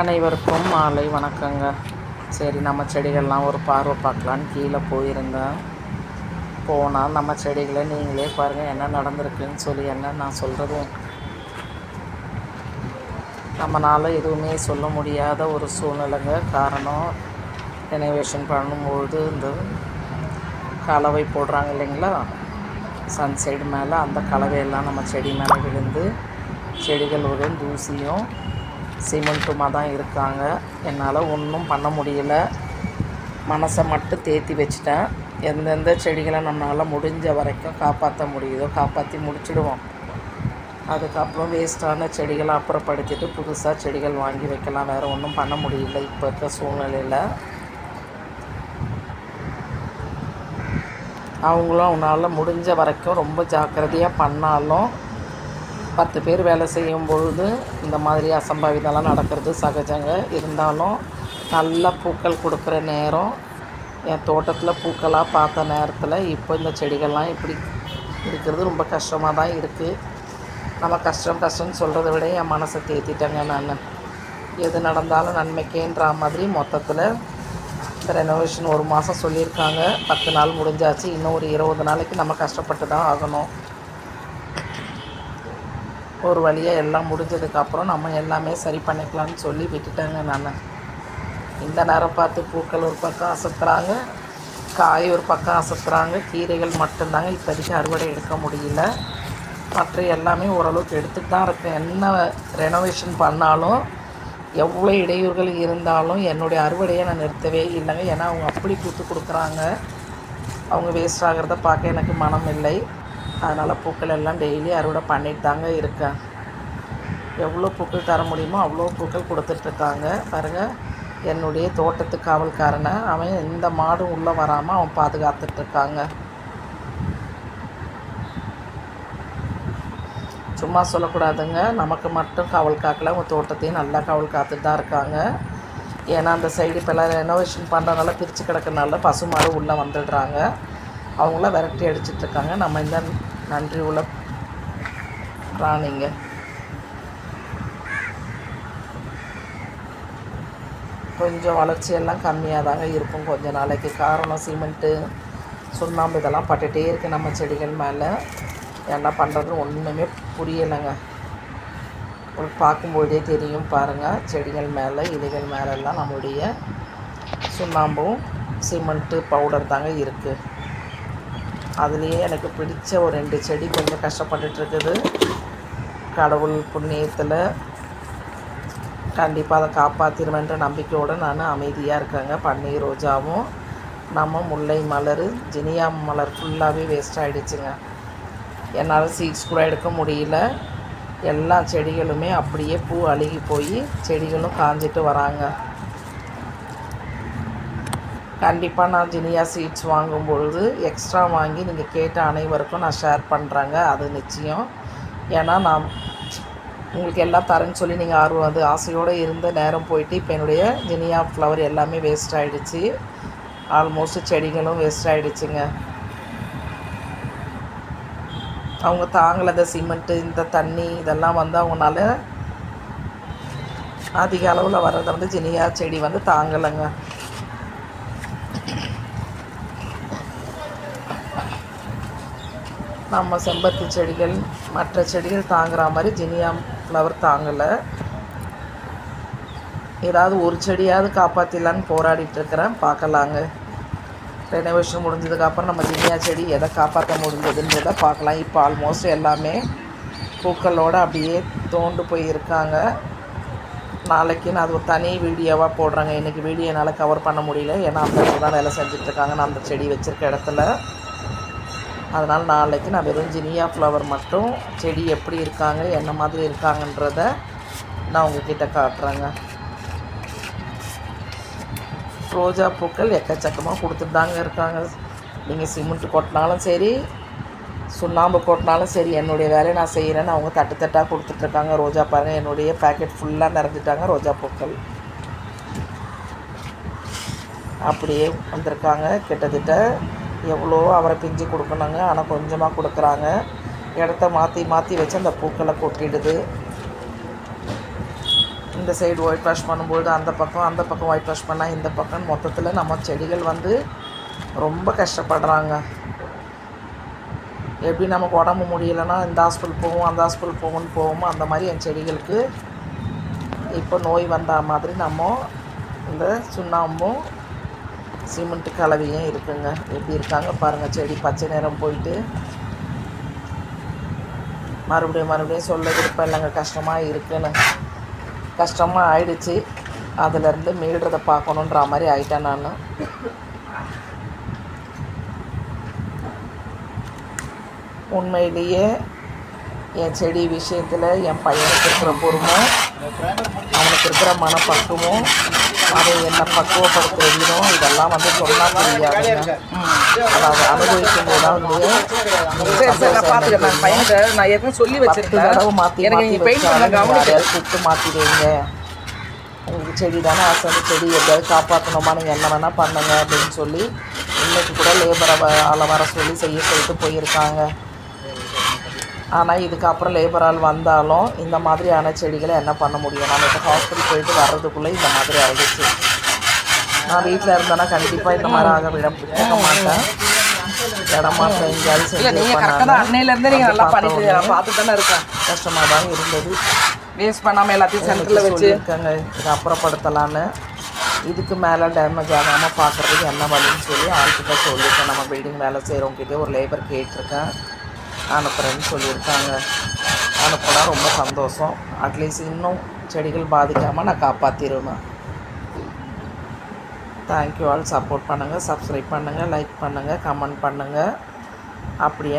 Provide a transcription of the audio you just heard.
அனைவருக்கும் மாலை வணக்கங்க. சரி நம்ம செடிகள்லாம் ஒரு பார்வை பார்க்கலான்னு கீழே போயிருந்தேன். போனால் நம்ம செடிகளை நீங்களே பாருங்கள் என்ன நடந்திருக்குன்னு சொல்லி என்ன நான் சொல்கிறதும் நம்மளால் எதுவுமே சொல்ல முடியாத ஒரு சூழ்நிலைங்க. காரணம் ரெனோவேஷன் பண்ணும்பொழுது இந்த கலவை போடுறாங்க இல்லைங்களா? சன் சைடு மேலே அந்த கலவையெல்லாம் நம்ம செடி மேலே விழுந்து செடிகள் ஒரு தூசியும் சிமெண்ட்டுமாக தான் இருக்காங்க. என்னால் ஒன்றும் பண்ண முடியல. மனசை மட்டும் தேத்தி வச்சுட்டேன். எந்தெந்த செடிகளை நம்மளால் முடிஞ்ச வரைக்கும் காப்பாற்ற முடியுதோ காப்பாற்றி முடிச்சிடுவோம். அதுக்கப்புறம் வேஸ்ட்டான செடிகளை அப்புறப்படுத்திட்டு புதுசாக செடிகள் வாங்கி வைக்கலாம். வேறு ஒன்றும் பண்ண முடியல இப்போ இருக்க சூழ்நிலையில். அவங்களும் அவனால் முடிஞ்ச வரைக்கும் ரொம்ப ஜாக்கிரதையாக பண்ணாலும் பத்து பேர் வேலை செய்யும் பொழுது இந்த மாதிரி அசம்பாவிதம்லாம் நடக்கிறது சகஜங்க. இருந்தாலும் நல்ல பூக்கள் கொடுக்குற நேரம் என் தோட்டத்தில் பூக்களாக பார்த்த நேரத்தில் இப்போ இந்த செடிகள்லாம் இப்படி இருக்கிறது ரொம்ப கஷ்டமாக தான் இருக்குது நம்ம கஷ்டம் கஷ்டம்னு சொல்கிறத விட என் மனசை தேத்திட்டேங்க நான். எது நடந்தாலும் நன்மைக்கேன்ற மாதிரி மொத்தத்தில் இந்த ரெனோவேஷன் ஒரு மாதம் சொல்லியிருக்காங்க. பத்து நாள் முடிஞ்சாச்சு. இன்னும் ஒரு இருபது நாளைக்கு நம்ம கஷ்டப்பட்டு தான் ஆகணும். ஒரு வழியாக எல்லாம் முடிஞ்சதுக்கப்புறம் நம்ம எல்லாமே சரி பண்ணிக்கலாம்னு சொல்லி விட்டுட்டேங்க நான். இந்த நேரம் பார்த்து பூக்கள் ஒரு பக்கம் அசத்துறாங்க காய் ஒரு பக்கம் அசத்துறாங்க கீரைகள் மட்டும்தாங்க இப்போதைக்கு அறுவடை எடுக்க முடியல. மற்ற எல்லாமே ஓரளவுக்கு எடுத்துகிட்டு தான் இருக்கேன். என்ன ரெனோவேஷன் பண்ணாலும் எவ்வளோ இடையூறுகள் இருந்தாலும் என்னுடைய அறுவடையை நான் நிறுத்தவே இல்லைங்க. ஏன்னா அவங்க அப்படி கூத்து கொடுக்குறாங்க. அவங்க வேஸ்ட் ஆகிறத பார்க்க எனக்கு மனம் இல்லை அதனால் பூக்கள் எல்லாம் டெய்லி அறுவடை பண்ணிட்டு தாங்க இருக்கேன். எவ்வளோ பூக்கள் தர முடியுமோ அவ்வளோ பூக்கள் கொடுத்துட்ருக்காங்க பாருங்கள் என்னுடைய தோட்டத்து காவல்காரனை அவன் எந்த மாடும் உள்ளே வராமல் அவன் பாதுகாத்துட்ருக்காங்க சும்மா சொல்லக்கூடாதுங்க நமக்கு மட்டும் காவல் காக்கல அவங்க தோட்டத்தையும் நல்லா காவல் காத்துட்டு தான் இருக்காங்க. ஏன்னா அந்த சைடு இப்போல்லாம் ரெனோவேஷன் பண்ணுறதுனால பிரித்து கிடக்கிறனால பசுமாடு உள்ளே வந்துடுறாங்க. அவங்கள விரட்டி அடிச்சிட்ருக்காங்க நம்ம இந்த நன்றி உள்ள பிராணிங்க. கொஞ்சம் வளர்ச்சியெல்லாம் கம்மியாக தாங்க இருக்கும் கொஞ்ச நாளைக்கு. காரணம் சிமெண்ட்டு சுண்ணாம்பு இதெல்லாம் பட்டுகிட்டே இருக்குது நம்ம செடிகள் மேலே. என்ன பண்ணுறது ஒன்றுமே புரியலைங்க. பார்க்கும்போதே தெரியும் பாருங்கள் செடிகள் மேலே இலைகள் மேலெல்லாம் நம்மளுடைய சுண்ணாம்பும் சிமெண்ட்டு பவுடர் தாங்க இருக்குது அதுலேயே எனக்கு பிடிச்ச ஒரு ரெண்டு செடி கொஞ்சம் கஷ்டப்பட்டுட்ருக்குது. கடவுள் புண்ணியத்தில் கண்டிப்பாக அதை காப்பாற்றிடுவேன்ற நம்பிக்கையோடு நான் அமைதியாக இருக்கேங்க. பன்னீர் ரோஜாவும் நம்ம முல்லை மலர் ஜினியா மலர் ஃபுல்லாகவே வேஸ்ட் ஆகிடுச்சுங்க என்னால் சீட்ஸ் கூட எடுக்க முடியல. எல்லா செடிகளுமே அப்படியே பூ அழுகி போய் செடிகளும் காஞ்சிட்டு வராங்க. கண்டிப்பாக நான் ஜினியா சீட்ஸ் வாங்கும் பொழுது எக்ஸ்ட்ரா வாங்கி நீங்கள் கேட்ட அனைவருக்கும் நான் ஷேர் பண்ணுறேங்க அது நிச்சயம். ஏன்னா நான் உங்களுக்கு எல்லாம் தரேன்னு சொல்லி நீங்கள் ஆர்வம் அது ஆசையோடு இருந்த நேரம் போயிட்டு இப்போ என்னுடைய ஜினியா ஃப்ளவர் எல்லாமே வேஸ்ட் ஆகிடுச்சு ஆல்மோஸ்ட் செடிகளும் வேஸ்ட் ஆகிடுச்சுங்க அவங்க தாங்கலை இந்த சிமெண்ட்டு இந்த தண்ணி இதெல்லாம் வந்து அவங்களால அதிக அளவில் வர்றதை வந்து ஜினியா செடி வந்து தாங்கலைங்க. நம்ம செம்பருத்தி செடிகள் மற்ற செடிகள் தாங்குற மாதிரி ஜினியா ஃப்ளவர் தாங்கலை. ஏதாவது ஒரு செடியாவது காப்பாற்றிடலான்னு போராடிட்டுருக்கிறேன் பார்க்கலாங்க. ரெனோவேஷன் முடிஞ்சதுக்கப்புறம் நம்ம ஜினியா செடி எதை காப்பாற்ற முடிஞ்சதுன்றதை பார்க்கலாம். இப்போ ஆல்மோஸ்ட் எல்லாமே பூக்களோடு அப்படியே தோண்டு போய் இருக்காங்க. நாளைக்கு நான் அது ஒரு தனி வீடியோவாக போடுறேங்க. இன்றைக்கி வீடியோ என்னால் கவர் பண்ண முடியல. ஏன்னா அந்த தான் வேலை செஞ்சிட்ருக்காங்க நான் அந்த செடி வச்சுருக்க இடத்துல. அதனால் நாளைக்கு நான் வெறும் ஜினியா ஃப்ளவர் மட்டும் செடி எப்படி இருக்காங்க என்ன மாதிரி இருக்காங்கன்றத நான் உங்ககிட்ட காட்டுறேங்க. ரோஜா பூக்கள் எக்கச்சக்கமாக கொடுத்துட்டு தாங்க இருக்காங்க. நீங்கள் சிமெண்ட்டு கொட்டினாலும் சரி சுண்ணாம்பு கொட்டினாலும் சரி என்னுடைய வேலையை நான் செய்கிறேன்னு அவங்க தட்டு தட்டாக கொடுத்துட்ருக்காங்க ரோஜா பாருங்கள் என்னுடைய பேக்கெட் ஃபுல்லாக நிறைஞ்சிட்டாங்க ரோஜா பூக்கள். அப்படியே வந்திருக்காங்க. கிட்டத்தட்ட எவ்வளோ அவரை பிஞ்சு கொடுக்கணுங்க. ஆனால் கொஞ்சமாக கொடுக்குறாங்க. இடத்த மாற்றி மாற்றி வச்சு அந்த பூக்களை கொட்டிடுது. இந்த சைடு ஒயிட் வாஷ் பண்ணும்போது அந்த பக்கம் அந்த பக்கம் ஒயிட் வாஷ் பண்ணால் இந்த பக்கம் மொத்தத்தில் நம்ம செடிகள் வந்து ரொம்ப கஷ்டப்படுறாங்க. எப்படி நமக்கு உடம்பு முடியலைன்னா இந்த ஹாஸ்பிட்டல் போவோம் அந்த ஹாஸ்பிட்டல் போவோம்னு போவோமோ அந்த மாதிரி என் செடிகளுக்கு இப்போ நோய் வந்த மாதிரி நம்ம இந்த சுண்ணாம்பும் சிமெண்ட் கலவையும் இருக்குங்க. எப்படி இருக்காங்க பாருங்கள் செடி பச்சை நிறம் போயிட்டு. மறுபடியும் மறுபடியும் சொல்ல விருப்பம் இல்லைங்க கஷ்டமாக இருக்குன்னு. கஷ்டமாக ஆயிடுச்சு. அதுலேருந்து மீள்றதை பார்க்கணுன்ற மாதிரி ஆயிட்டேன் நான். உண்மையிலேயே என் செடி விஷயத்தில் என் பையனுக்கு இருக்கிற பொறுமை அவனுக்கு இருக்கிற மனப்பக்குவம் அதை என்னை பக்குவப்படுத்துகிற விதம் இதெல்லாம் வந்து சொன்னால் தெரியாதுங்க அதாவது அனுபவிக்கும் போது வந்து சரி சரி நான் பார்த்துக்கிறேன். நான் பையன்கிட்ட நான் ஏற்கனவே சொல்லி வச்சிருக்கேன். தடவை மாற்றி எனக்கு மாற்றி நீங்கள் பெயிண்ட் பண்ண வச்சாலும் கவனிக்க யாரையாவது கூப்பிட்டு மாற்றிடுவீங்க உங்களுக்கு செடி தானே ஆசை அந்த செடி எப்படியாவது காப்பாற்றணுமா நீங்கள் என்ன வேணால் பண்ணுங்க அப்படின்னு சொல்லி இன்னைக்கு கூட லேபரை ஆளை வர சொல்லி செய்ய சொல்லிட்டு போயிருக்காங்க. ஆனால் இதுக்கப்புறம் லேபர் ஆள் வந்தாலும் இந்த மாதிரியான செடிகளை என்ன பண்ண முடியும்? நம்ம இப்போ ஹாஸ்பிட்டல் போயிட்டு வர்றதுக்குள்ளே இந்த மாதிரி ஆகிடுச்சு நான் வீட்டில் இருந்தேன்னா கண்டிப்பாக இந்த மாதிரி ஆக விட மாட்டேன். இடமாற்றம் எங்கேயாவது செஞ்சு அன்னையிலேருந்தே நீங்கள் நல்லா பார்த்த பண்ணிட்டு பார்த்துட்டு தானே இருக்கேன். கஷ்டமாக தான் இருந்தது. வேஸ்ட் பண்ணாமல் எல்லாத்தையும் சென்டரில் வச்சு சொல்லியிருக்காங்க. இதை அப்புறப்படுத்தலான்னு. இதுக்கு மேலே டேமேஜ் ஆகாமல் பார்க்குறதுக்கு என்ன வழின்னு சொல்லி ஆள்கிட்ட சொல்லியிருக்கேன். நம்ம பில்டிங் வேலை செய்கிறவங்ககிட்ட ஒரு லேபர் கேட்டிருக்கேன். அனுப்புகிறேன்னு சொல்லியிருக்காங்க. அனுப்புனா ரொம்ப சந்தோஷம். அட்லீஸ்ட் இன்னும் செடிகள் பாதிக்காமல் நான் காப்பாற்றிடுவேன் தேங்க்யூ ஆல் சப்போர்ட் பண்ணுங்கள் சப்ஸ்கிரைப் பண்ணுங்கள் லைக் பண்ணுங்கள் கமெண்ட் பண்ணுங்கள் அப்படியே